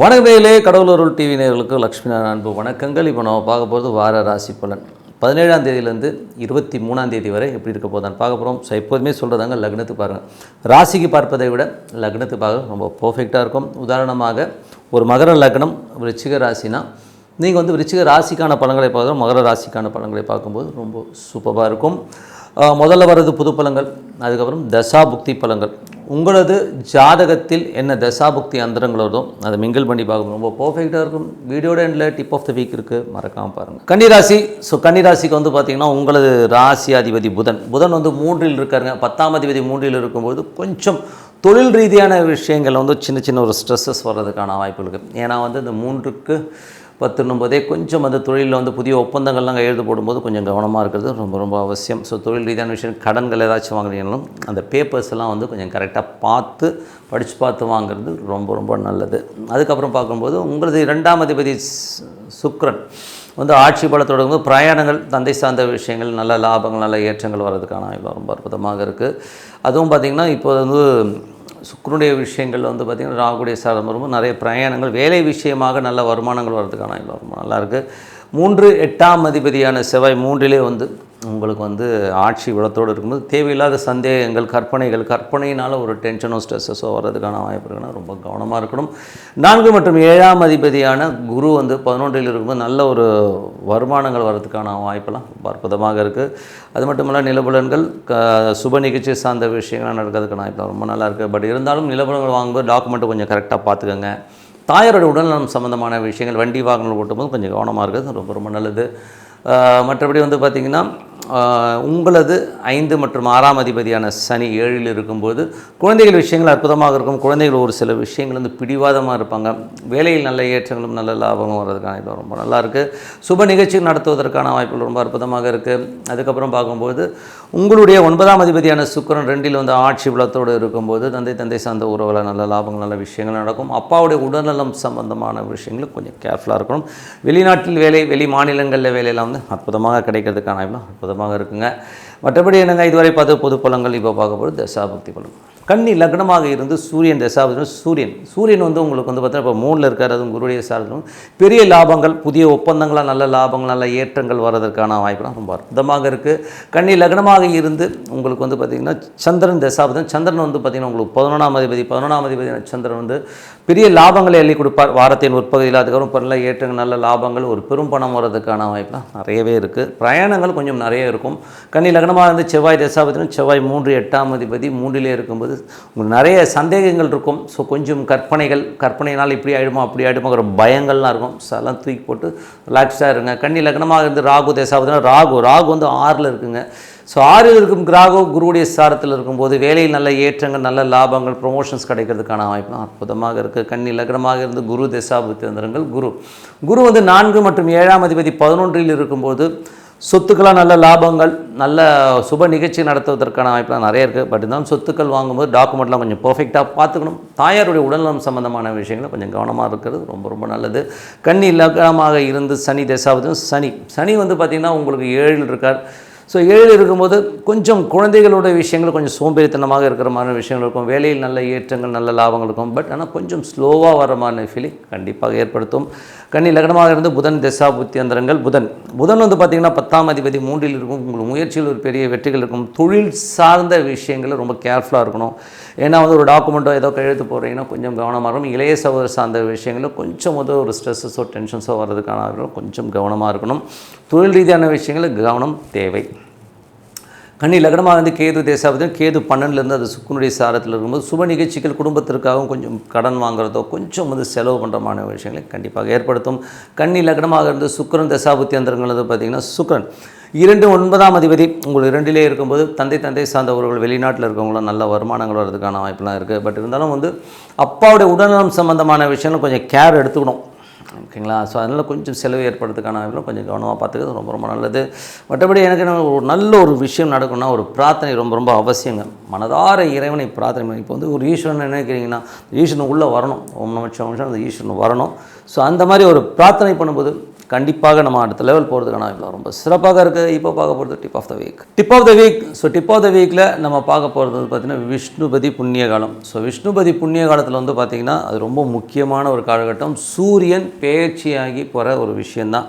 வணக்கத்திலே கடவுளூர் TV நேர்களுக்கு லக்ஷ்மி நாராயண அன்பு வணக்கங்கள். இப்போ நம்ம பார்க்க போகிறது வார ராசி பலன். பதினேழாம் தேதியிலேருந்து இருபத்தி மூணாம் தேதி வரை எப்படி இருக்க போதான் பார்க்க போகிறோம் ஸோ எப்போதுமே சொல்கிறதாங்க லக்னத்துக்கு பாருங்கள் ராசிக்கு பார்ப்பதை விட லக்னத்துக்கு பார்க்க ரொம்ப பர்ஃபெக்டாக இருக்கும். உதாரணமாக ஒரு மகர லக்னம் ரிச்சிக ராசினா நீங்கள் வந்து ரிச்சிக ராசிக்கான பழங்களை பார்க்குறோம். மகர ராசிக்கான பழங்களை பார்க்கும்போது ரொம்ப சூப்பராக இருக்கும். முதல்ல வர்றது புது பழங்கள் அதுக்கப்புறம் தசாபுக்தி பழங்கள் உங்களது ஜாதகத்தில் என்ன தசாபுக்தி அந்தரங்களோதோ அதை மிங்கிள் பண்ணி பார்க்கணும். ரொம்ப பர்ஃபெக்டாக இருக்கும். வீடியோட எண்டில் டிப் ஆஃப் த வீக் இருக்குது மறக்காமல் பாருங்கள் கன்னிராசி ஸோ கன்னிராசிக்கு வந்து பார்த்திங்கன்னா உங்களது ராசி அதிபதி புதன். புதன் வந்து மூன்றில் இருக்காருங்க. பத்தாம் அதிபதி மூன்றில் இருக்கும்போது கொஞ்சம் தொழில் ரீதியான விஷயங்கள் வந்து சின்ன சின்ன ஒரு ஸ்ட்ரெஸ்ஸஸ் வர்றதுக்கான வாய்ப்பு இருக்குது ஏன்னா வந்து இந்த மூன்றுக்கு பத்துன்னும் போதே கொஞ்சம் அந்த தொழிலில் வந்து புதிய ஒப்பந்தங்கள்லாம் எழுத போடும்போது கொஞ்சம் கவனமாக இருக்கிறது ரொம்ப ரொம்ப அவசியம். ஸோ தொழில் ரீதியான விஷயம் கடன்கள் ஏதாச்சும் வாங்குறீங்களும் அந்த பேப்பர்ஸ் எல்லாம் வந்து கொஞ்சம் கரெக்டாக பார்த்து படித்து பார்த்து வாங்குறது ரொம்ப ரொம்ப நல்லது. அதுக்கப்புறம் பார்க்கும்போது உங்களது இரண்டாம் அதிபதி சுக்ரன் வந்து ஆட்சி பலத்தோட வந்து பிரயாணங்கள் தந்தை சார்ந்த விஷயங்கள் நல்ல லாபங்கள் நல்ல ஏற்றங்கள் வர்றதுக்கான ரொம்ப அற்புதமாக இருக்குது அதுவும் பார்த்திங்கன்னா இப்போ வந்து சுக்கரனுடைய விஷயங்கள் வந்து பார்த்திங்கன்னா ராகுடைய சாதம் வரும்போது நிறைய பிரயாணங்கள் வேலை விஷயமாக நல்ல வருமானங்கள் வர்றதுக்கான நல்லாயிருக்கு ரொம்ப மூன்று எட்டாம் அதிபதியான செவ்வாய் மூன்றிலே வந்து உங்களுக்கு வந்து ஆட்சி விளத்தோடு இருக்கும்போது தேவையில்லாத சந்தேகங்கள் கற்பனைகள் கற்பனையினால் ஒரு டென்ஷனோ ஸ்ட்ரெஸ்ஸஸோ வர்றதுக்கான வாய்ப்பு இருக்குன்னா ரொம்ப கவனமாக இருக்கணும். நான்கு மற்றும் ஏழாம் அதிபதியான குரு வந்து பதினொன்றில் இருக்கும்போது நல்ல ஒரு வருமானங்கள் வர்றதுக்கான வாய்ப்பெல்லாம் அற்புதமாக இருக்குது அது மட்டும் இல்ல நிலபுலன்கள் க சுப நிகழ்ச்சி சார்ந்த விஷயங்கள்லாம் நடக்கிறதுக்கான வாய்ப்பு ரொம்ப நல்லா இருக்குது பட் இருந்தாலும் நிலபுலன்கள் வாங்கும்போது டாக்குமெண்ட் கொஞ்சம் கரெக்டாக பார்த்துக்கோங்க. தாயாரோட உடல்நலம் சம்மந்தமான விஷயங்கள் வண்டி வாகனங்கள் ஓட்டும்போது கொஞ்சம் கவனமாக இருக்கிறது ரொம்ப ரொம்ப நல்லது. மற்றபடி வந்து பார்த்திங்கன்னா உங்களது ஐந்து மற்றும் ஆறாம் அதிபதியான சனி ஏழில் இருக்கும்போது குழந்தைகள் விஷயங்கள் அற்புதமாக இருக்கும். குழந்தைகள் ஒரு சில விஷயங்கள் வந்து பிடிவாதமாக இருப்பாங்க. வேலையில் நல்ல ஏற்றங்களும் நல்ல லாபங்களும் வர்றதுக்கான இது ரொம்ப நல்லாயிருக்கு சுப நிகழ்ச்சி நடத்துவதற்கான வாய்ப்புகள் ரொம்ப அற்புதமாக இருக்குது அதுக்கப்புறம் பார்க்கும்போது உங்களுடைய ஒன்பதாம் அதிபதியான சுக்கிரன் ரெண்டில் வந்து ஆட்சி பலத்தோடு இருக்கும்போது தந்தை தந்தை சார்ந்த உறவுகளை நல்ல லாபங்கள் நல்ல விஷயங்கள் நடக்கும். அப்பாவுடைய உடல்நலம் சம்பந்தமான விஷயங்களும் கொஞ்சம் கேர்ஃபுல்லாக இருக்கணும். வெளிநாட்டில் வேலை வெளி மாநிலங்களில் வேலையெல்லாம் வந்து அற்புதமாக கிடைக்கிறதுக்கான அற்புதமாக இருக்குங்க. மற்றபடி என்னங்க? இதுவரை பார்த்து பொது பலங்கள் இப்போ பார்க்க போகிறது தசாபக்தி பலன் கன்னி லக்னமாக இருந்து சூரியன் தசாபதினும் சூரியன். சூரியன் வந்து உங்களுக்கு வந்து பார்த்தீங்கன்னா இப்போ மூணில் இருக்கிறது அதுவும் குருடைய சாரத்திலும் பெரிய லாபங்கள் புதிய ஒப்பந்தங்களாக நல்ல லாபங்கள் நல்ல ஏற்றங்கள் வர்றதற்கான வாய்ப்புலாம் ரொம்ப அற்புதமாக இருக்குது கன்னி லக்னமாக இருந்து உங்களுக்கு வந்து பார்த்திங்கன்னா சந்திரன் தசாபதம் சந்திரன் வந்து பார்த்திங்கன்னா உங்களுக்கு பதினொன்றாம் அதிபதி பதினொன்றாம் அதிபதி சந்திரன் வந்து பெரிய லாபங்களை அள்ளி கொடுப்பார். வாரத்தின் உட்பகுதியில் அதுக்கப்புறம் நல்ல ஏற்றங்கள் நல்ல லாபங்கள் ஒரு பெரும் பணம் வர்றதுக்கான வாய்ப்புலாம் நிறையவே இருக்குது பிரயாணங்கள் கொஞ்சம் நிறைய இருக்கும். கன்னி லக்னமாக இருந்து செவ்வாய் தசாபதினும் செவ்வாய் மூன்று எட்டாம் அதிபதி மூன்றிலே இருக்கும்போது உங்களுக்கு நிறைய சந்தேகங்கள் இருக்கும். ஸோ கொஞ்சம் கற்பனைகள் கற்பனைனால் இப்படி ஆகிடுமா அப்படி ஆகிடுமாங்கிற பயங்கள்லாம் இருக்கும். ஸோ அதெல்லாம் தூக்கி போட்டு ரிலாக்ஸாக இருங்க. கண்ணி லக்னமாக இருந்து ராகு தசாபதினா ராகு ராகு வந்து ஆறில் இருக்குங்க. ஸோ ஆறில் இருக்கும் ராகு குருவுடைய சாரத்தில் இருக்கும்போது வேலையில் நல்ல ஏற்றங்கள் நல்ல லாபங்கள் ப்ரொமோஷன்ஸ் கிடைக்கிறதுக்கான வாய்ப்பு அற்புதமாக இருக்குது கன்னி லக்னமாக இருந்து குரு தசாபுத்திரங்கள் குரு. குரு வந்து நான்கு மற்றும் ஏழாம் அதிபதி பதினொன்றில் இருக்கும்போது சொத்துக்களாக நல்ல லாபங்கள் நல்ல சுப நிகழ்ச்சி நடத்துவதற்கான வாய்ப்புலாம் நிறைய இருக்குது. பட் இருந்தாலும் சொத்துக்கள் வாங்கும்போது டாக்குமெண்ட்லாம் கொஞ்சம் பர்ஃபெக்டாக பார்த்துக்கணும். தாயாருடைய உடல்நலம் சம்பந்தமான விஷயங்களை கொஞ்சம் கவனமாக இருக்கிறது ரொம்ப ரொம்ப நல்லது. கண்ணி லக்னமாக இருந்து சனி தசாபதியும் சனி. சனி வந்து பார்த்திங்கன்னா உங்களுக்கு ஏழில் இருக்கார். ஸோ ஏழில் இருக்கும்போது கொஞ்சம் குழந்தைகளோட விஷயங்கள் கொஞ்சம் சோம்பேறித்தனமாக இருக்கிற மாதிரி விஷயங்கள் இருக்கும். வேலையில் நல்ல ஏற்றங்கள் நல்ல லாபங்கள் இருக்கும். பட் ஆனால் கொஞ்சம் ஸ்லோவாக வர மாதிரி ஃபீலிங் கண்டிப்பாக ஏற்படுத்தும். கன்னி லக்னமாக இருந்து புதன் திசா புத்தியந்திரங்கள் புதன். புதன் வந்து பார்த்திங்கன்னா பத்தாம் அதிபதி மூன்றில் இருக்கும். உங்களுக்கு முயற்சியில் ஒரு பெரிய வெற்றிகள் இருக்கும். தொழில் சார்ந்த விஷயங்களில் ரொம்ப கேர்ஃபுல்லாக இருக்கணும். ஏன்னா வந்து ஒரு டாக்குமெண்ட்டோ ஏதோ கையெழுத்து போடுறீங்கன்னா கொஞ்சம் கவனமாக இருக்கும் இளைய சகோதர சார்ந்த விஷயங்களில் கொஞ்சம் வந்து ஒரு ஸ்ட்ரெஸ்ஸஸோ டென்ஷன்ஸோ வர்றதுக்கான கொஞ்சம் கவனமாக இருக்கணும். தொழில் ரீதியான விஷயங்களில் கவனம் தேவை. கன்னி லக்னமாக வந்து கேது தேசாபதி கேது பன்னெண்டுலேருந்து அது சுக்குனுடைய சாரத்தில் இருக்கும்போது சுப நிகழ்ச்சிகள் குடும்பத்திற்காகவும் கொஞ்சம் கடன் வாங்குறதோ கொஞ்சம் வந்து செலவு பண்ணுறமான விஷயங்களை கண்டிப்பாக ஏற்படுத்தும். கன்னி லக்னமாக இருந்து சுக்கரன் தசாபுத்தி அந்தரங்கள் வந்து பார்த்திங்கன்னா சுக்கரன் இரண்டு ஒன்பதாம் அதிபதி. உங்கள் இரண்டிலே இருக்கும்போது தந்தை தந்தை சார்ந்தவர்கள் வெளிநாட்டில் இருக்கவங்களும் நல்ல வருமானங்கள் வர்றதுக்கான வாய்ப்பெலாம் இருக்குது பட் இருந்தாலும் வந்து அப்பாவுடைய உடல்நலம் சம்பந்தமான விஷயங்கள் கொஞ்சம் கேர் எடுத்துக்கணும். ஓகேங்களா ஸோ அதனால் கொஞ்சம் செலவு ஏற்படுறதுக்கான கொஞ்சம் கவனமாக பார்த்துக்கிறது ரொம்ப ரொம்ப நல்லது மற்றபடி எனக்கு என்ன ஒரு நல்ல ஒரு விஷயம் நடக்கணும்னா ஒரு பிரார்த்தனை ரொம்ப ரொம்ப அவசியங்க மனதார இறைவனை பிரார்த்தனை பண்ணி இப்போ வந்து ஒரு ஈஸ்வரன் நினைக்கிறீங்கன்னா ஈஸ்வரன் உள்ளே வரணும் ஒன்று நிமிஷம் நிமிஷம் அந்த ஈஸ்வரன் வரணும் ஸோ அந்த மாதிரி ஒரு பிரார்த்தனை பண்ணும்போது கண்டிப்பாக நம்ம அடுத்த லெவல் போகிறதுக்கான வாய்ப்பு ரொம்ப சிறப்பாக இருக்குது இப்போ பார்க்க போகிறது tip of the week tip of the week so tip of the வீக்கில் நம்ம பார்க்க போகிறது வந்து பார்த்திங்கன்னா விஷ்ணுபதி புண்ணிய காலம். ஸோ விஷ்ணுபதி புண்ணிய காலத்தில் வந்து பார்த்திங்கன்னா அது ரொம்ப முக்கியமான ஒரு காலகட்டம். சூரியன் பேச்சியாகி போகிற ஒரு விஷயந்தான்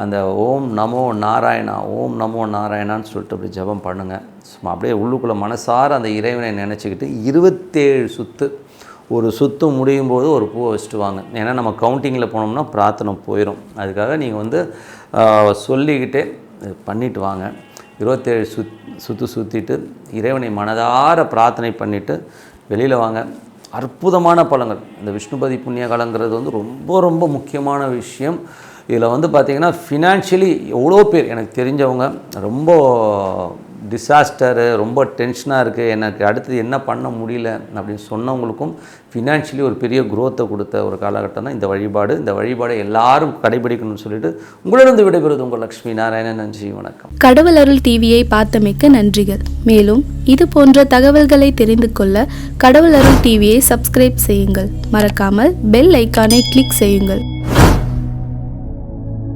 அந்த ஓம் நமோ நாராயணா ஓம் நமோ நாராயணான்னு சொல்லிட்டு அப்படி ஜெபம் பண்ணுங்கள் சும்மா அப்படியே உள்ளுக்குள்ளே மனசார அந்த இறைவனை நினச்சிக்கிட்டு இருபத்தேழு சுத்து ஒரு சுத்து முடியும் போது ஒரு பூவை வச்சுட்டு வாங்க. ஏன்னா நம்ம கவுண்டிங்கில் போனோம்னா பிரார்த்தனை போயிடும் அதுக்காக நீங்கள் வந்து சொல்லிக்கிட்டே பண்ணிட்டு வாங்க. இருபத்தேழு சுத் சுற்று சுற்றிட்டு இறைவனை மனதார பிரார்த்தனை பண்ணிவிட்டு வெளியில் வாங்க. அற்புதமான பலங்கள். இந்த விஷ்ணுபதி புண்ணிய காலங்கிறது வந்து ரொம்ப ரொம்ப முக்கியமான விஷயம். இதில் வந்து பார்த்திங்கன்னா ஃபினான்ஷியலி எவ்வளோ பேர் எனக்கு தெரிஞ்சவங்க ரொம்ப டிசாஸ்டரு ரொம்ப டென்ஷனாக இருக்குது எனக்கு அடுத்தது என்ன பண்ண முடியல அப்படின்னு சொன்னவங்களுக்கும் ஃபினான்ஷியலி ஒரு பெரிய குரோத்தை கொடுத்த ஒரு காலகட்டம் தான் இந்த வழிபாடு. இந்த வழிபாடை எல்லாரும் கடைபிடிக்கணும்னு சொல்லிட்டு உங்களிடம் விடைபெறுவது உங்கள் லக்ஷ்மி நாராயணன். நன்றி வணக்கம். கடவுள் அருள் டிவியை பார்த்தமைக்க நன்றிகள். மேலும் இது போன்ற தகவல்களை தெரிந்து கொள்ள கடவுள் அருள் டிவியை சப்ஸ்கிரைப் செய்யுங்கள். மறக்காமல் பெல் ஐக்கானை கிளிக் செய்யுங்கள்.